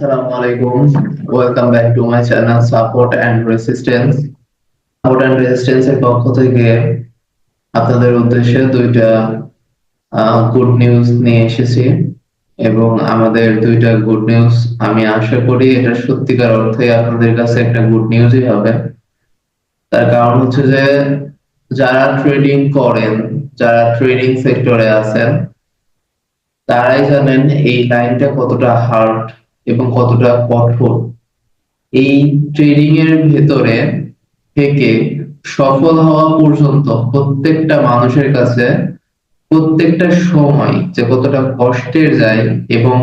Assalamu alaikum. Welcome back to my channel, Support and Resistance. Support and Resistance এর পক্ষ থেকে আপনাদের উদ্দেশ্যে দুইটা গুড নিউজ নিয়ে এসেছি এবং আমাদের দুইটা গুড নিউজ আমি আশা করি এটা সত্যিকার অর্থে আপনাদের কাছে একটা গুড নিউজই হবে তার কারণ হচ্ছে যে যারা ট্রেডিং করেন, যারা ট্রেডিং সেক্টরে আছেন, তারাই জানেন এই লাইনটা কতটা হার্ড এবং কতটা কঠোর। এই ট্রেডিং এর ভেতরে থেকে সফল হওয়া পর্যন্ত প্রত্যেকটা মানুষের কাছে প্রত্যেকটা সময় যে কতটা কষ্টের যায় এবং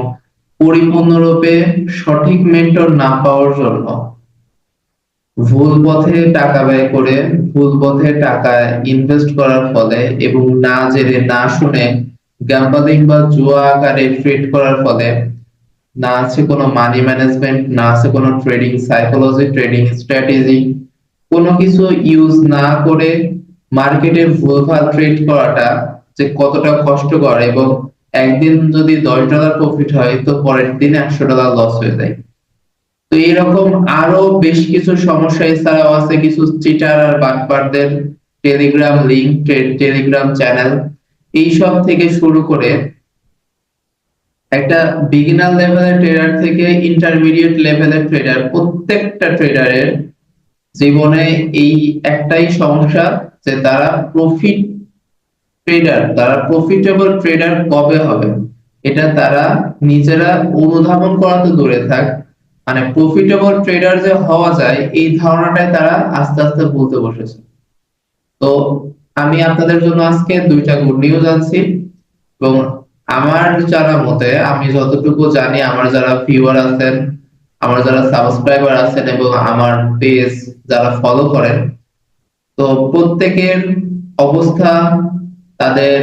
পরিপূর্ণরূপে সঠিক মেন্টর না পাওয়ার জন্য ভুল পথে টাকা ব্যয় করে ভুল পথে টাকা ইনভেস্ট করার ফলে এবং না জেনে না শুনে গ্যাম্বলিং বা জুয়া আকারে ট্রেড করার ফলে না আছে কোনো মানি ম্যানেজমেন্ট না আছে কোনো ট্রেডিং সাইকোলজি ট্রেডিং স্ট্র্যাটেজি কোনো কিছু ইউজ না করে মার্কেটে ভুলভাল ট্রেড করাটা যে কতটা কষ্টকর এবং একদিন যদি দশ ডলার প্রফিট হয়, তো পরের দিন একশো ডলার লস হয়ে যায়। তো এরকম আরও বেশ কিছু সমস্যা এছাড়াও আছে, কিছু চিটার আর বাটপারদের টেলিগ্রাম লিঙ্ক টেলিগ্রাম চ্যানেল এইসব থেকে শুরু করে একটা বিগিনার লেভেলের ট্রেডার থেকে ইন্টারমিডিয়েট লেভেলের ট্রেডার প্রত্যেকটা ট্রেডারের জীবনে এই একটাই সমস্যা যে তারা প্রফিট ট্রেডার তারা প্রফিটেবল ট্রেডার কবে হবে? এটা তারা নিজেরা অনুধাবন করা তো দূরে থাক। মানে প্রফিটেবল ট্রেডার যে হওয়া যায়, এই ধারণাটাই তারা আস্তে আস্তে বলতে বসেছে। তো আমি আপনাদের জন্য আজকে দুইটা গুড নিউজ আনছি এবং আমার যারা মতে, আমি যতটুকু জানি, আমার যারা ভিউয়ার আছেন, আমার যারা সাবস্ক্রাইবার আছেন এবং আমার পেজ যারা ফলো করেন, তো প্রত্যেকের অবস্থা, তাদের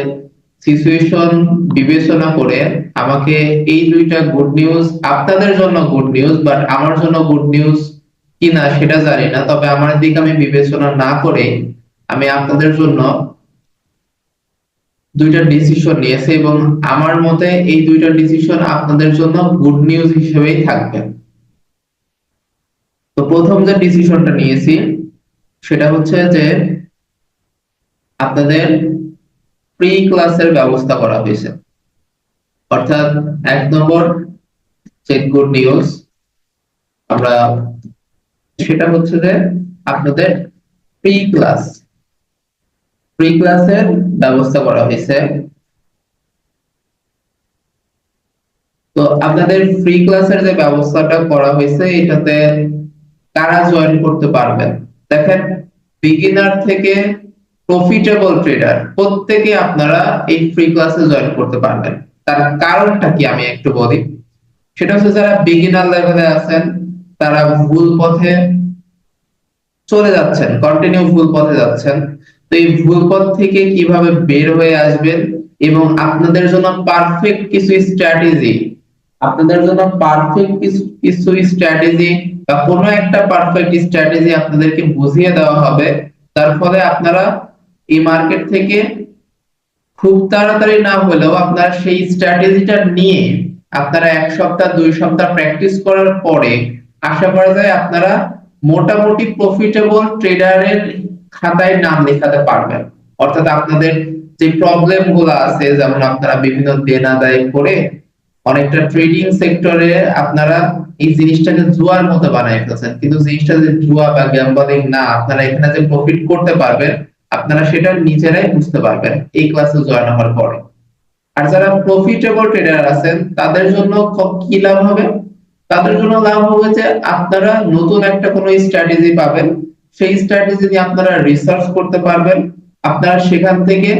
সিচুয়েশন বিবেচনা করে আমাকে এই দুইটা গুড নিউজ আপনাদের জন্য গুড নিউজ বাট আমার জন্য গুড নিউজ কিনা সেটা জানি না। তবে আমার দিকে আমি বিবেচনা না করে আমি আপনাদের জন্য দুইটা ডিসিশন নিয়েছে এবং আমার মতে এই দুইটা ডিসিশন আপনাদের জন্য গুড নিউজ হিসেবেই থাকবে। তো প্রথম যে ডিসিশনটা নিয়েছি, সেটা হচ্ছে যে আপনাদের প্রি ক্লাসের ব্যবস্থা করা হয়েছে। অর্থাৎ এক নম্বর যে গুড নিউজ আমরা সেটা হচ্ছে যে আপনাদের প্রি ক্লাস প্রি ক্লাসের ব্যবস্থা করা হয়েছে। তো আপনাদের ফ্রি ক্লাসের যে ব্যবস্থাটা করা হয়েছে, এটাতে কারা জয়েন করতে পারবেন? দেখেন বিগিনার থেকে প্রফিটেবল ট্রেডার প্রত্যেকে আপনারা এই ফ্রি ক্লাসে জয়েন করতে পারবেন। তার কারণটা কি আমি একটু বলি? সেটা হচ্ছে যারা বিগিনার লেভেলে আছেন, তারা ভুল পথে চলে যাচ্ছেন কন্টিনিউ ভুল পথে যাচ্ছেন। তো এই ভুল পথ থেকে কীভাবে বের হয়ে আসবেন এবং আপনাদের জন্য পারফেক্ট কিছু স্ট্র্যাটেজি আপনাদের জন্য পারফেক্ট কিছু স্ট্র্যাটেজি বা কোনো একটা পারফেক্ট স্ট্র্যাটেজি আপনাদেরকে বুঝিয়ে দেওয়া হবে। তার ফলে আপনারা এই মার্কেট থেকে খুব তাড়াতাড়ি না হলেও আপনারা সেই স্ট্র্যাটেজিটা নিয়ে আপনারা এক সপ্তাহ, দুই সপ্তাহ প্র্যাকটিস করার পরে আশা করা যায় আপনারা মোটামুটি প্রফিটেবল ট্রেডারের খাতায় নাম লেখাতে পারবেন। অর্থাৎ আপনাদের যে প্রবলেমগুলো আছে, যেমন আপনারা বিভিন্ন দেনা দায় করে অনেকটা ট্রেডিং সেক্টরে আপনারা এই জিনিসটাকে জুয়ার মতো বানাই ফেলছেন। কিন্তু জিনিসটা যে জুয়া বা গ্যাম্বলিং না, আপনারা এখানে যে প্রফিট করতে পারবেন, আপনারা সেটা নিজেরাই বুঝতে পারবেন এই ক্লাসে জয়েন হওয়ার পরে। আর যারা প্রফিটেবল ট্রেডার আছেন, তাদের জন্য কি লাভ হবে? তাদের জন্য লাভ হবে যে আপনারা নতুন একটা কোনো স্ট্র্যাটেজি পাবেন সেই স্ট্র্যাটেজি নিয়ে আপনারা রিসার্চ করতে পারবেন, আপনারা সেখান থেকে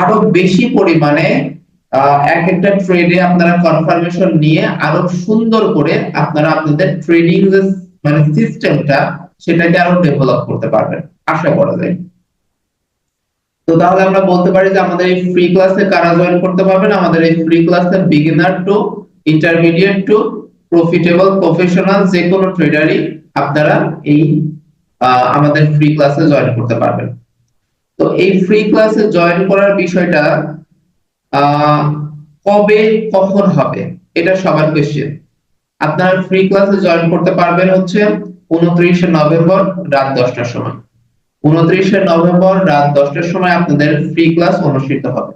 আরও বেশি পরিমাণে এক একটা ট্রেডে আপনারা কনফার্মেশন নিয়ে আরও সুন্দর করে আপনারা আপনাদের ট্রেডিং মানে সিস্টেমটা সেটাকে আরও ডেভেলপ করতে পারবেন। আশা করা যায়। তো তাহলে আমরা বলতে পারি যে আমাদের এই ফ্রি ক্লাসে কারা জয়েন করতে পারবেন? আমাদের এই ফ্রি ক্লাসে beginner to intermediate to profitable professional যে কোনো ট্রেডারই আপনারা এই আমাদের ফ্রি ক্লাসে জয়েন করতে পারবেন। তো এই ফ্রি ক্লাসে জয়েন করার বিষয়টা কবে, কখন হবে? এটা সবার কোয়েশ্চেন আপনারা ফ্রি ক্লাসে জয়েন করতে পারবেন হচ্ছে উনত্রিশে নভেম্বর রাত দশটার সময়। উনত্রিশে নভেম্বর রাত দশটার সময় আপনাদের ফ্রি ক্লাস অনুষ্ঠিত হবে।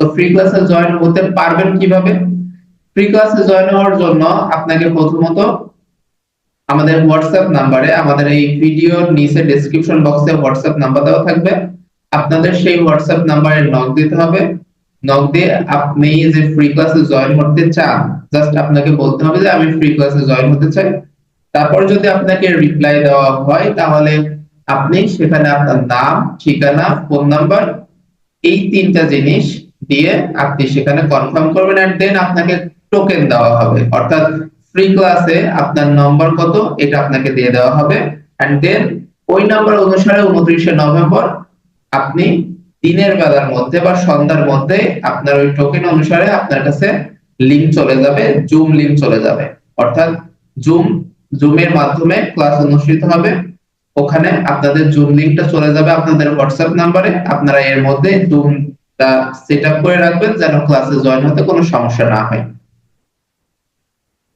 তো ফ্রি ক্লাসে জয়েন হতে পারবেন কীভাবে? ফ্রি ক্লাসে জয়েন হওয়ার জন্য আপনাকে প্রথমত আমাদের হোয়াটসঅ্যাপ নাম্বারে আমাদের এই ভিডিওর নিচে ডেসক্রিপশন বক্সে হোয়াটসঅ্যাপ নাম্বার দেওয়া থাকবে। আপনাদের সেই হোয়াটসঅ্যাপ নাম্বারে নক দিতে হবে। নক দিয়ে আপনি যে ফ্রি ক্লাসে জয়েন করতে চান জাস্ট আপনাকে বলতে হবে যে আমি ফ্রি ক্লাসে জয়েন হতে চাই। তারপর যদি আপনাকে রিপ্লাই দেওয়া হয়, তাহলে আপনি সেখানে আপনার নাম, ঠিকানা ফোন নাম্বার এই তিনটা জিনিস দিয়ে আপনি সেখানে কনফার্ম করবেন এন্ড দেন আপনাকে টোকেন দেওয়া হবে। অর্থাৎ ফ্রি ক্লাসে আপনার নম্বর কত, এটা আপনাকে দিয়ে দেওয়া হবে। এন্ড দেন ওই নাম্বার অনুসারে উনত্রিশে নভেম্বর আপনি দিনের বেলার মধ্যে বা সন্ধ্যার মধ্যে আপনার ওই টোকেন অনুসারে আপনার কাছে লিংক চলে যাবে জুম লিংক চলে যাবে। অর্থাৎ জুম জুমের মাধ্যমে ক্লাস অনুষ্ঠিত হবে। ওখানে আপনাদের জুম লিংকটা চলে যাবে আপনাদের হোয়াটসঅ্যাপ নাম্বারে আপনারা এর মধ্যে জুমটা সেট আপ করে রাখবেন যেন ক্লাসে জয়েন হতে কোনো সমস্যা না হয়।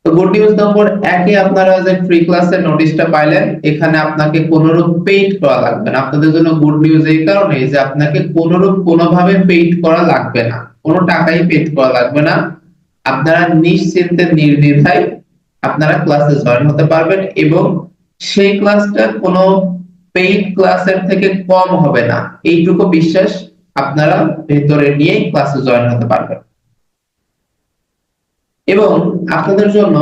তো গুড নিউজ নম্বর একে আপনারা যে ফ্রি ক্লাসের নোটিশটা পাইলেন, এখানে আপনাকে কোনোরূপ পেইড করা লাগবে না। আপনাদের জন্য গুড নিউজ এই কারণে যে আপনাকে কোনোরূপ কোনোভাবে পেইড করা লাগবে না। কোনো টাকাই পেইড করা লাগবে না। আপনারা নিশ্চিন্তে নির্দ্বিধায় আপনারা ক্লাসে জয়েন হতে পারবেন এবং সেই ক্লাসটা কোনো পেইড ক্লাসের থেকে কম হবে না। এইটুকু বিশ্বাস আপনারা ভেতরে নিয়ে ক্লাসে জয়েন হতে পারবেন। এবং আপনাদের জন্য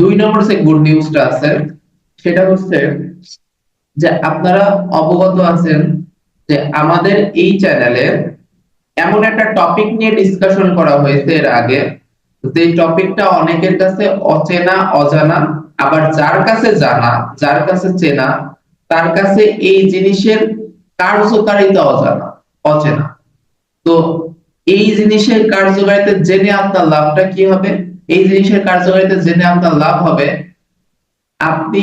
দুই নম্বর যে গুড নিউজটা আছে, সেটা হচ্ছে যে আপনারা অবগত আছেন যে আমাদের এই চ্যানেলে এমন একটা টপিক নিয়ে ডিসকাশন করা হয়েছে এর আগে। যে টপিকটা অনেকের কাছে অচেনা, অজানা, আবার যার কাছে জানা, যার কাছে চেনা, তার কাছে এই জিনিসের কার্যকারিতা অজানা, অচেনা। তো এই জিনিসের কার্যকারিতা জেনে আপনার লাভটা কি হবে? এই জিনিসের কার্যকারিতা জেনে আপনার লাভ হবে, আপনি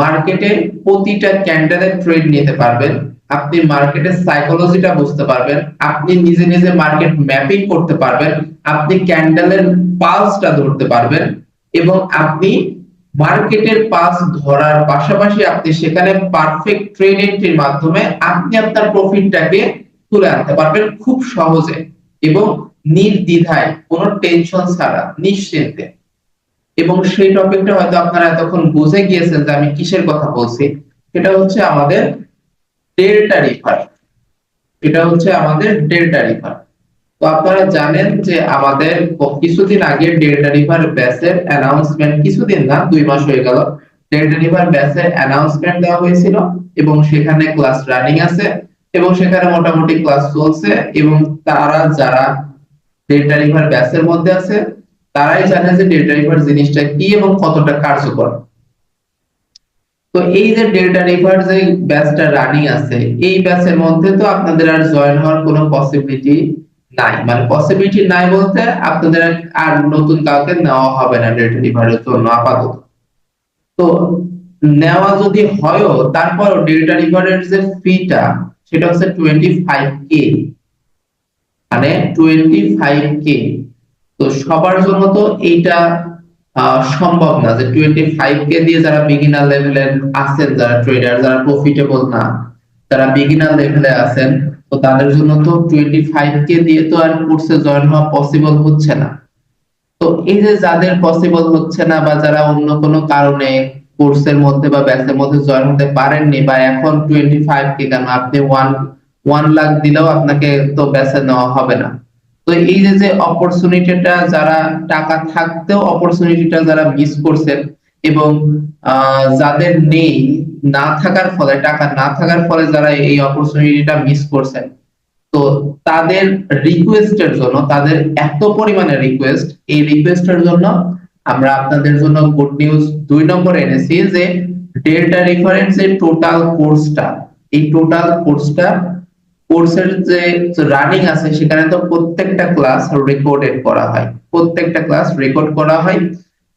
মার্কেটে প্রতিটা ক্যান্ডেলের ট্রেড নিতে পারবেন, আপনি মার্কেটের সাইকোলজিটা বুঝতে পারবেন, আপনি নিজে নিজে মার্কেট ম্যাপিং করতে পারবেন, আপনি ক্যান্ডেলের পালসটা ধরতে পারবেন এবং আপনি মার্কেটের পালস ধরার পাশাপাশি আপনি সেখানে পারফেক্ট ট্রেড এন্ট্রির মাধ্যমে আপনি আপনার প্রফিটটাকে তুলে আনতে পারবেন খুব সহজে। এবং নির্দ্বিধায়, কোনো টেনশন ছাড়া, নিশ্চিন্তে। এবং সেই টপিকটা হয়তো আপনারা এতক্ষণ বুঝে গিয়েছেন যে আমি কিসের কথা বলছি। সেটা হচ্ছে আমাদের ডেল্টা রিফার এটা হচ্ছে আমাদের ডেল্টা রিভার তো আপনারা জানেন যে আমাদের কিছুদিন আগে ডেল্টা রিভার ব্যাসের অ্যানাউন্সমেন্ট কিছুদিন না, দুই মাস হয়ে গেল। ডেল্টা রিভার ব্যাসের অ্যানাউন্সমেন্ট দেওয়া হয়েছিল এবং সেখানে ক্লাস রানিং আছে। এবং সেখানে মোটামুটি ক্লাস চলছে এবং তারা যারা ডেল্টা রিভার ব্যাসের মধ্যে আছে, তারাই জানে যে ডেল্টা রিভার জিনিসটা কি এবং কতটা কার্যকর। তো এই যে ডেল্টা রিভার যে ব্যাচটা রানিং আছে, এই ব্যাচের মধ্যে তো আপনাদের আর জয়েন হওয়ার কোনো পসিবিলিটি নাই। মানে পসিবিলিটি নাই বলতে আপনাদের আর নতুন কাউকে নেওয়া হবে না ডেল্টা রিভারের জন্য আপাতত। তো নেওয়া যদি হয়ও তারপর ডেল্টা রিভারের যে ফিটা সেটা হচ্ছে টোয়েন্টি ফাইভ কে মানে টোয়েন্টি ফাইভ কে তো সবার জন্য তো এইটা সম্ভব না যে টোয়েন্টি ফাইভ কে দিয়ে যারা বিগিনার লেভেলে আছেন, যারা ট্রেডার যারা প্রফিটেবল না যারা বিগিনার লেভেলে আছেন, তো তাদের জন্য তো টোয়েন্টি ফাইভ কে দিয়ে তো আর কোর্সে জয়েন হওয়া পসিবল হচ্ছে না। তো এই যে যাদের পসিবল হচ্ছে না বা যারা অন্য কোনো কারণে কোর্সের মধ্যে বা ব্যাচের মধ্যে জয়েন হতে পারেননি বা এখন টোয়েন্টি ফাইভ কে কেন? আপনি ওয়ান ওয়ান লাখ দিলেও আপনাকে তো ব্যাচে নেওয়া হবে না। তো এই যে যে অপরচুনিটিটা যারা টাকা থাকতেও অপরচুনিটিটা যারা মিস করছেন এবং যাদের নেই, না থাকার ফলে, টাকা না থাকার ফলে যারা এই অপরচুনিটিটা মিস করছেন, তো তাদের রিকোয়েস্টের জন্য, তাদের এত পরিমাণে রিকোয়েস্ট এই রিকোয়েস্টের জন্য আমরা আপনাদের জন্য গুড নিউজ দুই নম্বর এনেছি যে ডেল্টা রেফারেন্স এর টোটাল কোর্সটা এই টোটাল কোর্সটা কোর্সের যে রানিং আছে, সেখানে তো প্রত্যেকটা ক্লাস রেকর্ডেড করা হয়, প্রত্যেকটা ক্লাস রেকর্ড করা হয়।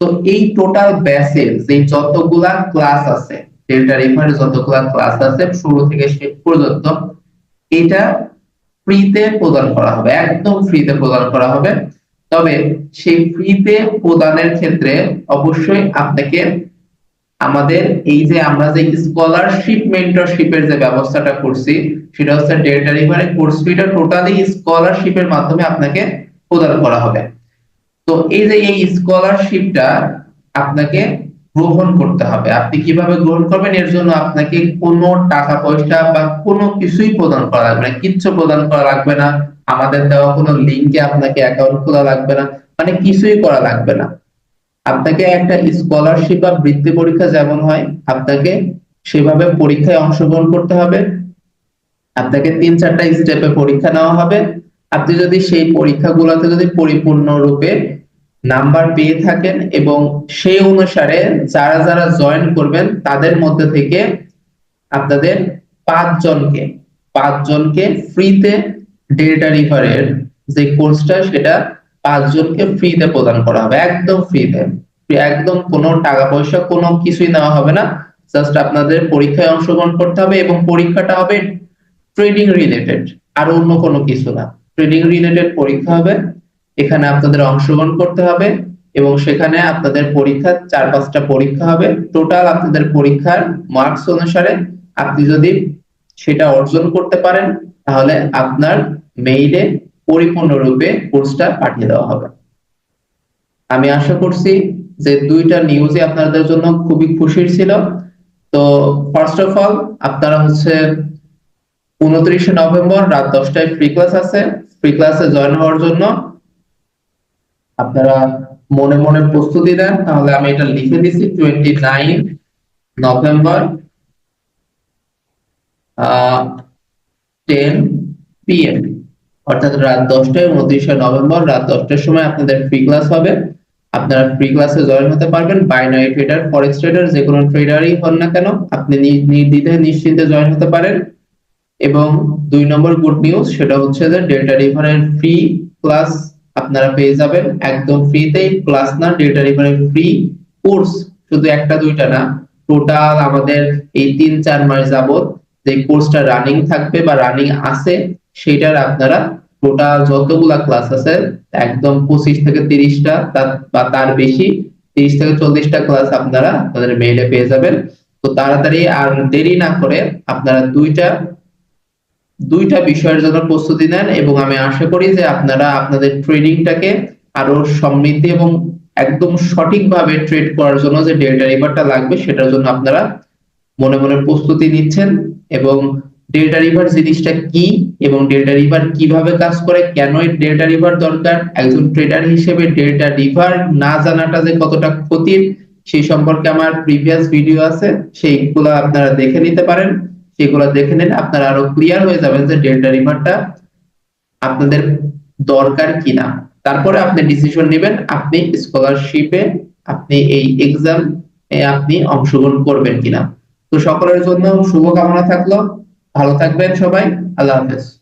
তো এই টোটাল ব্যাচের যে যতগুলা ক্লাস আছে ডেল্টা রেফারেন্স যতগুলা ক্লাস আছে, শুরু থেকে শেষ পর্যন্ত এটা ফ্রিতে প্রদান করা হবে, একদম ফ্রিতে প্রদান করা হবে। তবে সেই ফ্রিতে প্রদানের ক্ষেত্রে অবশ্যই আপনাকে আমাদের এই যে আমরা যে স্কলারশিপ মেন্টরশিপের যে ব্যবস্থাটা করছি, সেটা হচ্ছে ডেটা রিভারে কোর্স ফিটা টোটালি স্কলারশিপের মাধ্যমে আপনাকে প্রদান করা হবে। তো এই যে এই স্কলারশিপটা আপনাকে গ্রহণ করতে হবে। আপনি কীভাবে গ্রহণ করবেন? এর জন্য আপনাকে কোনো টাকা পয়সা বা কোনো কিছুই প্রদান করা লাগবে না, কিচ্ছু প্রদান করা লাগবে না। আমাদের দেওয়া কোনো লিঙ্কে আপনাকে অ্যাকাউন্ট খোলা লাগবে না মানে কিছুই করা লাগবে না। আপনাকে একটা স্কলারশিপ বা বৃত্তি পরীক্ষা যেমন হয়, আপনাকে সেভাবে পরীক্ষায় অংশগ্রহণ করতে হবে। আপনাকে তিন চারটা স্টেপে পরীক্ষা নেওয়া হবে। আপনি যদি সেই পরীক্ষাগুলোতে যদি পরিপূর্ণরূপে নাম্বার পেয়ে থাকেন এবং সেই অনুসারে যারা যারা জয়েন করবেন, তাদের মধ্যে থেকে আপনাদের পাঁচজনকে পাঁচজনকে ফ্রিতে ডেল্টা রিভারের যে কোর্সটা, সেটা পাঁচজনকে ফ্রিতে প্রদান করা হবে, একদম ফ্রিতে। একদম কোনো টাকা পয়সা কোনো কিছুই নেওয়া হবে না, জাস্ট আপনাদের পরীক্ষায় অংশগ্রহণ করতে হবে এবং পরীক্ষাটা হবে ট্রেডিং রিলেটেড, আর অন্য কোনো কিছু না। ট্রেডিং রিলেটেড পরীক্ষা হবে এখানে আপনাদের অংশগ্রহণ করতে হবে এবং সেখানে আপনাদের পরীক্ষা চার পাঁচটা পরীক্ষা হবে। টোটাল আপনাদের পরীক্ষার মার্কস অনুসারে আপনি যদি সেটা অর্জন করতে পারেন, তাহলে আপনার মেইলে পরিপূর্ণরূপে কোর্সটা পাঠিয়ে দেওয়া হবে। আমি আশা করছি যে দুইটা নিউজই আপনাদের জন্য খুবই খুশির ছিল। তো ফার্স্ট অফ অল আপনারা হচ্ছে উনত্রিশে নভেম্বর রাত দশটায় ফ্রি ক্লাস আছে। ফ্রি ক্লাসে জয়েন হওয়ার জন্য আপনারা মনে মনে প্রস্তুতি দেন তাহলে আমি এটা লিখে দিছি twenty nine November ten PM অর্থাৎ রাত দশটায় উনত্রিশে নভেম্বর রাত দশটার সময় আপনাদের ফ্রি ক্লাস হবে। আপনারা ফ্রি ক্লাসে জয়েন হতে পারবেন বাইনারি ট্রেডার ফরেক্স ট্রেডার যে কোনো ট্রেডারই হন না কেন, আপনি নির্দ্বিধায় নিশ্চিন্তে জয়েন হতে পারেন। এবং দুই নম্বর গুড নিউজ সেটা হচ্ছে যে ডেল্টা রিভারের ফ্রি ক্লাস আপনারা পেয়ে যাবেন একদম ফ্রিতেই ক্লাস না ডেল্টা রিভারের ফ্রি কোর্স শুধু একটা, দুইটা না টোটাল আমাদের এই তিন, চার মাস যাবত যে কোর্সটা রানিং থাকবে বা রানিং আছে, সেটার আপনারা টোটাল যতগুলা ক্লাস আছে, একদম পঁচিশ থেকে তিরিশটা বা তার বেশি, তিরিশ থেকে চল্লিশটা ক্লাস আপনারা আপনাদের মেইলে পেয়ে যাবেন। তো তাড়াতাড়ি আর দেরি না করে আপনারা দুইটা দুইটা বিষয়ের জন্য প্রস্তুতি নেন এবং আমি আশা করি যে আপনারা আপনাদের ট্রেডিংটাকে আরও সমৃদ্ধি এবং একদম সঠিকভাবে ট্রেড করার জন্য যে ডেল্টা রিভারটা লাগবে সেটার জন্য আপনারা মনে মনে প্রস্তুতি নিচ্ছেন এবং ডেল্টা রিভার জিনিসটা কি এবং ডেল্টা রিভার কীভাবে কাজ করে কেন ডেল্টা রিভার দরকার, একজন ট্রেডার হিসেবে ডেল্টা রিভার না জানাটা যে কতটা ক্ষতির সেই সম্পর্কে আমার প্রিভিয়াস ভিডিও আছে, সেইগুলো আপনারা দেখে নিতে পারেন। সেগুলো দেখে নিলে আপনারা আরও ক্লিয়ার হয়ে যাবেন যে ডেল্টা রিভারটা আপনাদের দরকার কিনা। তারপরে আপনি ডিসিশন নেবেন, আপনি স্কলারশিপে আপনি এই এক্সাম আপনি অংশগ্রহণ করবেন কিনা। তো সকলের জন্য শুভকামনা থাকল। ভালো থাকবেন সবাই। আল্লাহ হাফেজ।